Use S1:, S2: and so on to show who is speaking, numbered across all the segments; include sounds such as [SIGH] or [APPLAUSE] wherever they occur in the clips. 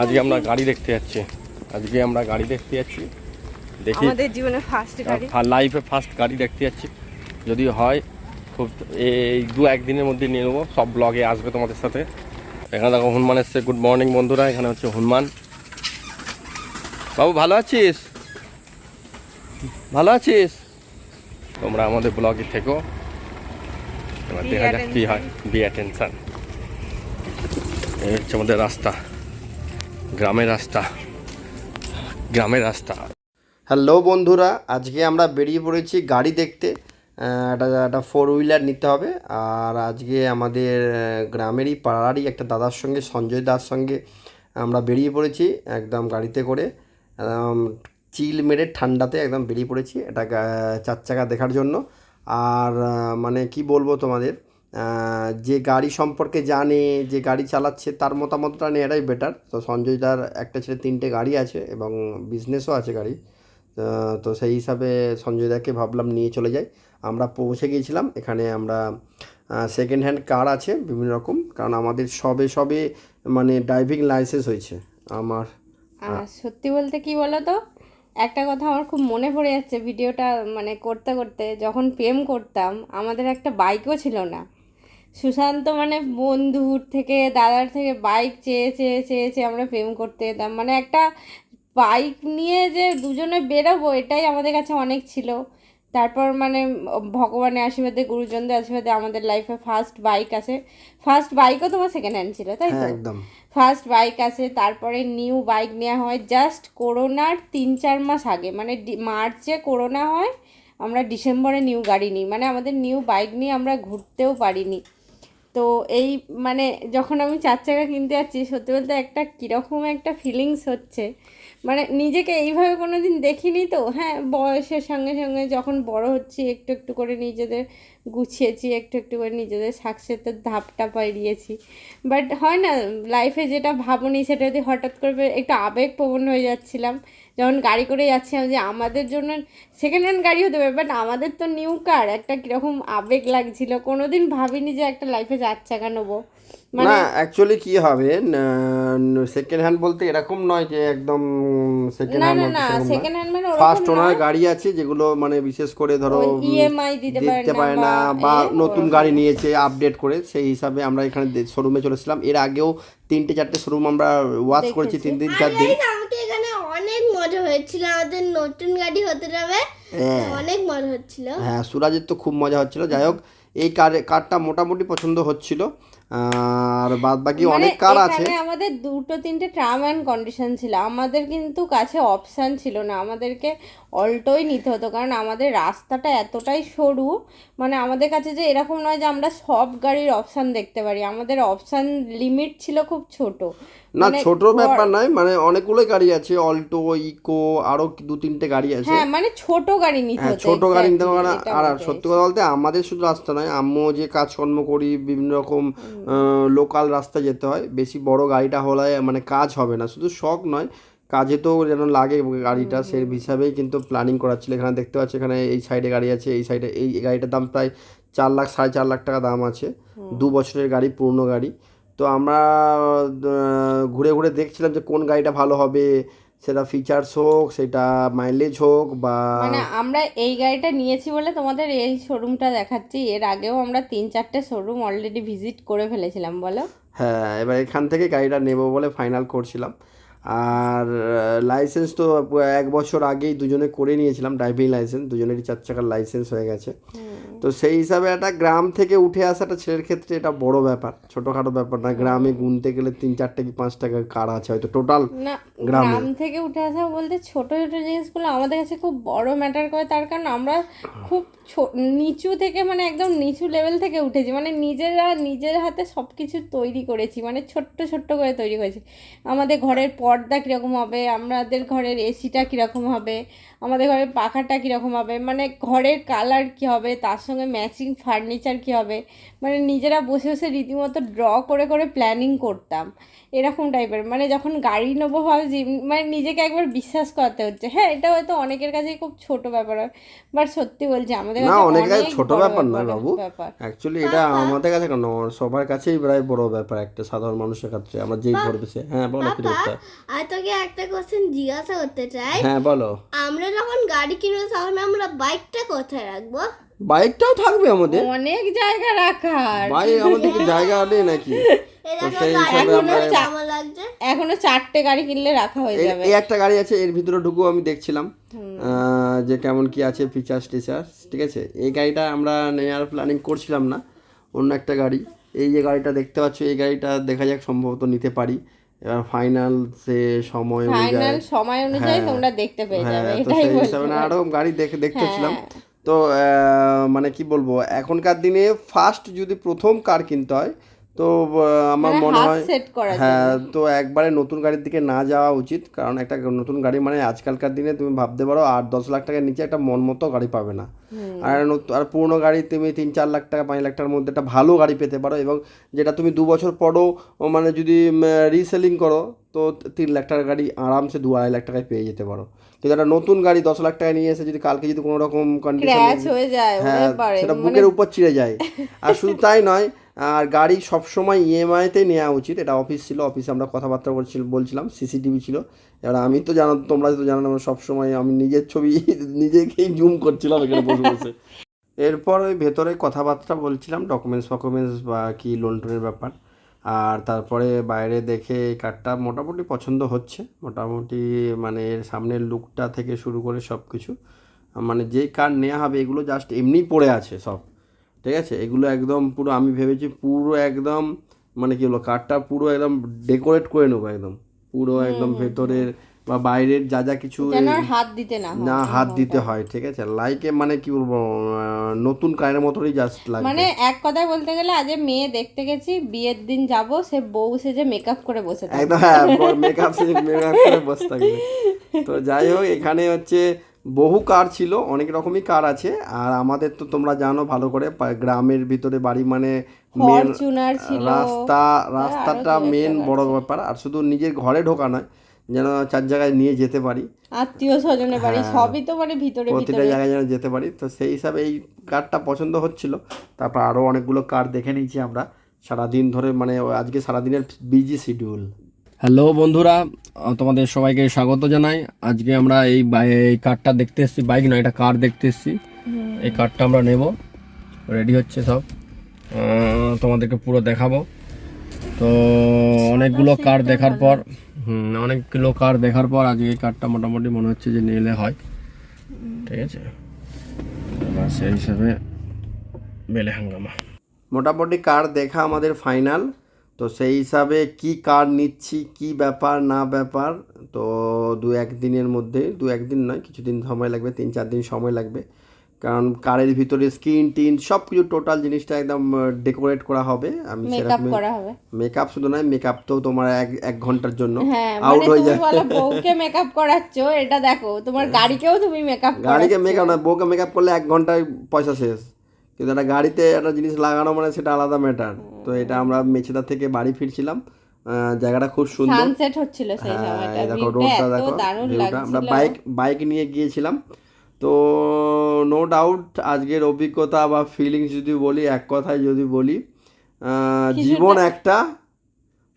S1: আজকে আমরা গাড়ি দেখতে যাচ্ছি। আজকে আমরা গাড়ি দেখতে যাচ্ছি। দেখি।
S2: আমাদের জীবনে ফার্স্ট গাড়ি।
S1: লাইফে ফার্স্ট গাড়ি দেখতে যাচ্ছি। যদি হয় খুব এই দু একদিনের মধ্যে নিয়ে নেব। সব ব্লগে আসবে তোমাদের সাথে। এখানে দেখো হনুমান এসছে। গুড মর্নিং বন্ধুরা এখানে হচ্ছে হনুমান। বাবু ভালো আছিস? ভালো আছিস? তোমরা আমাদের ব্লগে থেকো। এবার দেখা যাক কি হয়। বি অ্যাটেনশন এই হচ্ছে আমাদের রাস্তা। গ্রামের রাস্তা গ্রামের রাস্তা। হ্যালো বন্ধুরা, আজকে আমরা বেরিয়ে পড়েছি গাড়ি দেখতে। একটা একটা ফোর হুইলার নিতে হবে। আর আজকে আমাদের গ্রামেরই পাড়ারই একটা দাদার সঙ্গে, সঞ্জয় দার সঙ্গে আমরা বেরিয়ে পড়েছি একদম গাড়িতে করে। চিল মেরে ঠান্ডাতে একদম বেরিয়ে পড়েছি। এটা চার চাকা দেখার জন্য। আর মানে কি বলব তোমাদের? যে গাড়ি সম্পর্কে জানে, যে গাড়ি চালাচ্ছে, তার মতামতটা নেওয়াটাই বেটার তো সঞ্জয় দার একটা ছেলে তিনটে গাড়ি আছে এবং বিজনেসও আছে গাড়ি। তো সেই হিসাবে সঞ্জয় দাকে ভাবলাম নিয়ে চলে যাই। আমরা পৌঁছে গিয়েছিলাম, এখানে আমরা সেকেন্ড হ্যান্ড কার আছে বিভিন্ন রকম, কারণ আমাদের সবে সবে মানে ড্রাইভিং লাইসেন্স হয়েছে আমার।
S2: সত্যি বলতে কি বলো তো একটা কথা আমার খুব মনে পড়ে যাচ্ছে ভিডিওটা মানে করতে করতে যখন প্রেম করতাম, আমাদের একটা বাইকও ছিল না। সুশান্ত মানে বন্ধুর থেকে দাদার থেকে বাইক চেয়ে চেয়ে চেয়ে চেয়ে আমরা প্রেম করতে যেতাম। মানে একটা বাইক নিয়ে যে দুজনে বেরোবো এটাই আমাদের কাছে অনেক ছিল। তারপর মানে ভগবানের আশীর্বাদে গুরুজনদের আশীর্বাদে আমাদের লাইফে ফার্স্ট বাইক আছে ফার্স্ট বাইকও তোমার সেকেন্ড হ্যান্ড ছিল তাই তো?
S1: হ্যাঁ একদম।
S2: ফার্স্ট বাইক আছে তারপরে নিউ বাইক নেওয়া হয়। জাস্ট করোনার তিন চার মাস আগে মানে ডি- মার্চে করোনা হয় আমরা ডিসেম্বরে নিউ গাড়ি নিই। মানে আমাদের নিউ বাইক নিয়ে আমরা ঘুরতেও পারিনি। তো এই মানে যখন আমি চার চাকা কিনতে যাচ্ছি, সত্যি বলতে একটা কীরকম একটা ফিলিংস হচ্ছে। মানে নিজেকে এইভাবে কোনো দিন দেখিনি তো? হ্যাঁ বয়সের সঙ্গে সঙ্গে যখন বড় হচ্ছি, একটু একটু করে নিজেদের গুছিয়েছি, একটু একটু করে নিজেদের সাকসেসের ধাপটা পেরিয়েছি বাট হয় না লাইফে যেটা ভাবনি, সেটা যদি হঠাৎ করে একটু আবেগপ্রবণ হয়ে যাচ্ছিলাম যখন গাড়ি করে যাচ্ছিলাম যে আমাদের জন্য সেকেন্ড হ্যান্ড গাড়ি হতে পারে বাট আমাদের তো নিউ কার একটা কীরকম আবেগ লাগছিল। কোনোদিন ভাবিনি যে একটা লাইফে চার চাকা নেব। মানে
S1: না অ্যাকচুয়ালি কি হবে? সেকেন্ড হ্যান্ড বলতে এরকম নয় যে একদম সেকেন্ড হ্যান্ড
S2: না সেকেন্ড হ্যান্ড মানে
S1: ফার্স্ট ওনার গাড়ি আছে যেগুলো মানে বিশেষ করে ধরো
S2: ইএমআই দিতে পারে
S1: দিতে
S2: না
S1: পারে না বা নতুন গাড়ি নিয়েছে আপডেট করে সেই হিসাবে আমরা এখানে শোরুমে চলেছিলাম এর আগেও তিনটে চারটে শোরুম আমরা ওয়াচ করেছি তিন দিন চার দিন
S3: আমাকে এখানে অনেক মজা হয়েছিল আমাদের নতুন গাড়ি হতে যাবে।
S1: হ্যাঁ।
S3: অনেক মজা হচ্ছিল।
S1: হ্যাঁ সুরাজের তো খুব মজা হচ্ছিল। যাই হোক এই কার কারটা মোটামুটি পছন্দ হচ্ছিল। আর বাদ বাকি
S2: মানে
S1: অনেক কার আছে।
S2: আমাদের দুটো তিনটে টার্ম অ্যান্ড কন্ডিশন ছিল। আমাদের কিন্তু কাছে অপশান ছিল না। আমাদেরকে অল্টোই নিতে হতো। কারণ আমাদের রাস্তাটা এতটাই সরু মানে আমাদের কাছে যে এরকম নয় যে আমরা সব গাড়ির অপশান দেখতে পারি। আমাদের অপশান লিমিট ছিল খুব ছোট।
S1: না
S2: মানে
S1: ছোট ব্যাপার নয় মানে অনেকগুলোই গাড়ি আছে অল্টো ইকো আরও দু তিনটে গাড়ি আছে।
S2: হ্যাঁ মানে ছোট গাড়ি নিতে
S1: হ্যাঁ
S2: হতো
S1: ছোট গাড়ি নিতে পারে আর সত্যি কথা বলতে আমাদের শুধু রাস্তা নয় আমিও যে কাজকর্ম করি বিভিন্ন রকম লোকাল রাস্তা যেতে হয় বেশি বড় গাড়িটা হলে মানে কাজ হবে না শুধু শখ নয় কাজে তো যেন লাগে গাড়িটা সেই হিসাবেই কিন্তু প্ল্যানিং করা ছিল এখানে দেখতে পাচ্ছি এখানে এই সাইডে গাড়ি আছে এই সাইডে এই গাড়িটার দাম প্রায় চার লাখ সাড়ে চার লাখ টাকা দাম আছে। দু বছরের গাড়ি পুরনো গাড়ি। তো আমরা ঘুরে ঘুরে দেখছিলাম যে কোন গাড়িটা ভালো হবে। সেটা ফিচার্স হোক সেটা মাইলেজ হোক বা
S2: মানে আমরা এই গাড়িটা নিয়েছি বলে তোমাদের এই শোরুমটা দেখাচ্ছি। এর আগেও আমরা তিন চারটে শোরুম অলরেডি ভিজিট করে ফেলেছিলাম বলো?
S1: হ্যাঁ এবার এখান থেকে গাড়িটা নেব বলে ফাইনাল করছিলাম। আর লাইসেন্স তো এক বছর আগেই দুজনে করে নিয়েছিলাম ড্রাইভিং লাইসেন্স দুজনেরই চার চাকার লাইসেন্স হয়ে গেছে। তো সেই হিসাবে একটা গ্রাম থেকে উঠে আসাটা ছেলের ক্ষেত্রে এটা বড় ব্যাপার ছোটোখাটো ব্যাপার না। গ্রামে গুনতে গেলে তিন চারটে কি পাঁচ টাকা কার আছে হয়তো টোটাল গ্রাম।
S2: থেকে উঠে আসা বলতে ছোট ছোট জিনিসগুলো আমাদের কাছে খুব বড় ম্যাটার করে তার কারণ আমরা খুব নিচু থেকে মানে একদম নিচু লেভেল থেকে উঠেছি। মানে নিজেরা নিজের হাতে সব কিছু তৈরি করেছি মানে ছোট্ট ছোট্ট করে তৈরি করেছি। আমাদের ঘরের পর্দা কীরকম হবে আমাদের ঘরের এসিটা কীরকম হবে আমাদের ঘরের পাখাটা কীরকম হবে মানে ঘরের কালার কী হবে তার সঙ্গে ম্যাচিং ফার্নিচার কী হবে? মানে নিজেরা বসে বসে রীতিমতো ড্র করে করে প্ল্যানিং করতাম। এরকম টাইপের মানে যখন গাড়ি নেব ভাবছি মানে নিজেকে একবার বিশ্বাস করতে হচ্ছে। হ্যাঁ এটা হয়তো অনেকের কাছে খুব ছোট ব্যাপার হয়। বাট সত্যি বলছি আমাদের
S1: না, অনেকের কাছে
S2: অনেক
S1: ছোট ব্যাপার নয় বাবু। অ্যাকচুয়ালি এটা আমাদের কাছে কেন? সবার কাছেই প্রায় বড় ব্যাপার একটা সাধারণ মানুষের কাছে আমরা যেই পড়তেছে হ্যাঁ বলো কি?
S3: আর তোকে একটা কোশ্চেন জিজ্ঞাসা করতে চাই।
S1: হ্যাঁ বলো।
S3: আমরা যখন গাড়ি কিনবো তখন আমরা বাইকটা কোথায় রাখব?
S1: বাইকটাও থাকবে আমাদের।
S2: অনেক জায়গা রাখার।
S1: বাইক আমাদের কি জায়গা নেই নাকি? [LAUGHS]
S2: এখনও চারটে গাড়ি কিনলে রাখা হয়ে
S1: এই-
S2: যাবে।
S1: এই একটা গাড়ি আছে এর ভিতরে ঢুকু আমি দেখছিলাম। আহ, যে কেমন কি আছে ফিচার্স টিচার্স ঠিক আছে? এই গাড়িটা আমরা নেওয়ার প্ল্যানিং করছিলাম না অন্য একটা গাড়ি। এই যে গাড়িটা দেখতে পাচ্ছ এই গাড়িটা দেখা যাক সম্ভবত নিতে পারি। এবার ফাইনাল সে সময় অনুযায়ী
S2: ফাইনাল সময় অনুযায়ী
S1: হ্যাঁ।
S2: তোমরা দেখতে পেয়ে যাবে
S1: হ্যাঁ
S2: এটাই
S1: সেই
S2: বলছি
S1: রকম গাড়ি দেখে দেখতেছিলাম
S2: হ্যাঁ।
S1: তো মানে কি বলব এখনকার দিনে ফার্স্ট যদি প্রথম কার কিনতে হয় তো আমার
S2: মানে
S1: মনে হয় হ্যাঁ তো একবারে নতুন গাড়ির দিকে না যাওয়া উচিত কারণ একটা নতুন গাড়ি মানে আজকালকার দিনে তুমি ভাবতে পারো আট দশ লাখ টাকার নিচে একটা মন মতো গাড়ি পাবে না। আর আর পুরোনো গাড়ি তুমি তিন চার লাখ টাকা পাঁচ লাখ টাকার মধ্যে একটা ভালো গাড়ি পেতে পারো এবং যেটা তুমি দু বছর পরও মানে যদি রিসেলিং করো তো তিন লাখ টাকার গাড়ি আরামসে দু আড়াই লাখ টাকায় পেয়ে যেতে পারো। কিন্তু একটা নতুন গাড়ি দশ লাখ টাকা নিয়ে এসে যদি কালকে যদি কোনো রকম কন্ডিশন
S2: হয়ে যায়
S1: হ্যাঁ সেটা বুকের উপর চিড়ে যায়। আর শুধু তাই নয় আর গাড়ি সবসময় ইএমআইতে নেওয়া উচিত। এটা অফিস ছিল অফিসে আমরা কথাবার্তা বলছিল, বলছিলাম সিসিটিভি ছিল। এবার আমি তো জানো, তোমরা তো জানো আমরা সবসময় আমি নিজের ছবি [LAUGHS] নিজেকেই জুম করছিলাম এখানে বসে বসে। এরপর ওই ভেতরে কথাবার্তা বলছিলাম ডকুমেন্টস ফকুমেন্টস বা কি লোন টোনের ব্যাপার। আর তারপরে বাইরে দেখে এই কার্ডটা মোটামুটি পছন্দ হচ্ছে। মোটামুটি মানে এর সামনের লুকটা থেকে শুরু করে সব কিছু মানে যেই কার নেওয়া হবে, এগুলো জাস্ট এমনি পড়ে আছে সব। ঠিক আছে? এগুলো একদম পুরো আমি ভেবেছি পুরো একদম মানে কি বলব কারটা পুরো একদম ডেকোরেট করে নেব একদম। পুরো একদম ভেতরের বা বাইরের যা যা কিছু
S2: হাত দিতে না
S1: না হাত দিতে হয়। ঠিক আছে? লাইকে মানে কি বলব নতুন কারের মতনই জাস্ট লাগবে।
S2: মানে এক কথায় বলতে গেলে আজ মেয়ে দেখতে গেছি বিয়ের দিন যাব সে বউ সেজে মেকআপ করে বসে
S1: একদম হ্যাঁ মেকআপ মেকআপ করে বসে থাকবে। তো যাই হোক এখানে হচ্ছে বহু কার ছিল অনেক রকমই কার আছে আর আমাদের তো তোমরা জানো ভালো করে গ্রামের ভিতরে বাড়ি মানে মেন রাস্তা রাস্তাটা মেন বড় ব্যাপার আর শুধু নিজের ঘরে ঢোকা নয় যেন চার জায়গায় নিয়ে যেতে পারি।
S2: আত্মীয় স্বজনের বাড়ি সবই তো মানে ভিতরে
S1: প্রতিটা জায়গায় যেন যেতে পারি তো সেই হিসাবে এই কারটা পছন্দ হচ্ছিল। তারপর আরও অনেকগুলো কার দেখে নিয়েছি আমরা সারাদিন ধরে মানে আজকে সারাদিনের বিজি শিডিউল হ্যালো বন্ধুরা তোমাদের সবাইকে স্বাগত জানাই। আজকে আমরা এই বাই- এই কারটা দেখতে এসেছি। বাইক নয় এটা কার দেখতে এসেছি। এই কারটা আমরা নেব। রেডি হচ্ছে সব। তোমাদেরকে পুরো দেখাবো। তো অনেকগুলো কার দেখার পর হুম অনেকগুলো কার দেখার পর আজকে এই কারটা মোটামুটি মনে হচ্ছে যে নিলে হয়। ঠিক আছে? এবার সেই হিসাবে বেলে হাঙ্গামা। মোটামুটি কার দেখা আমাদের ফাইনাল। তো সেই হিসাবে কি কার নিচ্ছি কি ব্যাপার না ব্যাপার তো দু এক দিনের মধ্যে দু একদিন নয় কিছুদিন সময় লাগবে তিন চার দিন সময় লাগবে। কারণ কারের ভিতরে স্ক্রিন টিন সব কিছু টোটাল জিনিসটা একদম ডেকোরেট করা হবে। আমি
S2: মেকআপ
S1: সেরকম
S2: করা হবে।
S1: মেকআপ শুধু নয় মেকআপ তো তোমার এক এক ঘণ্টার জন্য।
S2: হ্যাঁ
S1: আউট
S2: মানে
S1: হয়ে যায়।
S2: বউকে মেকআপ করাচ্ছ এটা দেখো তোমার গাড়িকেও তুমি মেকআপ
S1: গাড়িকে মেকআপ না বউকে মেকআপ করলে এক ঘন্টায় পয়সা শেষ। কিন্তু একটা গাড়িতে একটা জিনিস লাগানো মানে সেটা আলাদা ম্যাটার তো এটা আমরা মেছেদা থেকে বাড়ি ফিরছিলাম জায়গাটা খুব সুন্দর।
S2: সানসেট হচ্ছিল সেই
S1: হ্যাঁ
S2: সময়টা।
S1: দেখো রোডটা দেখো আমরা বাইক বাইক নিয়ে গিয়েছিলাম। তো নো ডাউট আজকের অভিজ্ঞতা বা ফিলিংস যদি বলি এক কথায় যদি বলি জীবন একটা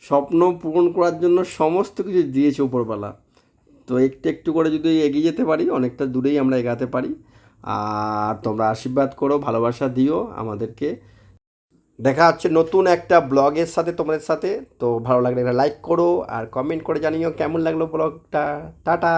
S1: স্বপ্ন পূরণ করার জন্য সমস্ত কিছু দিয়েছে উপরবেলা তো একটু একটু করে যদি এগিয়ে যেতে পারি অনেকটা দূরেই আমরা এগাতে পারি। আর তোমরা আশীর্বাদ করো, ভালোবাসা দিও আমাদেরকে। দেখা হচ্ছে নতুন একটা ব্লগের সাথে তোমাদের সাথে। তো ভালো লাগলে লাইক করো আর কমেন্ট করে জানিও কেমন লাগল ব্লগটা। টাটা!